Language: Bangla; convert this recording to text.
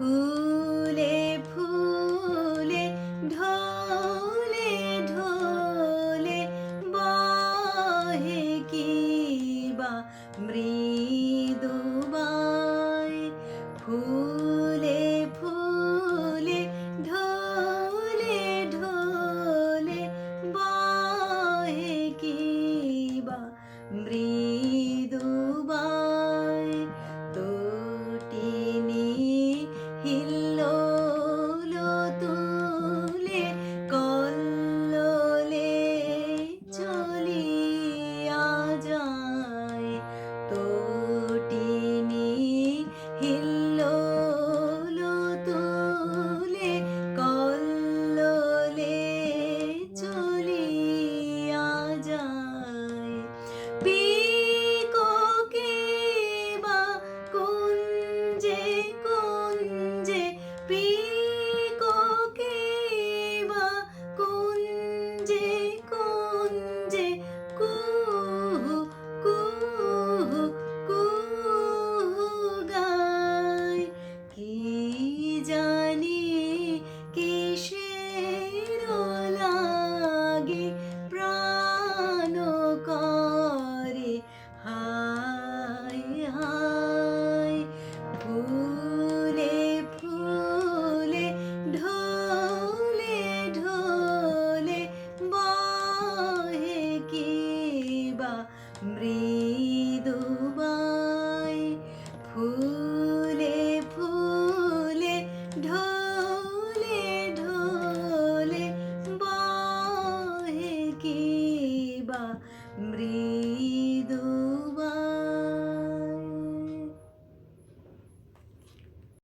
ফুলে ফুলে ঢোলে ঢোলে বহে কি বা মৃদু মৃদুবাই ফুলে ফুলে ঢোলে ঢোলে বহে কি মৃ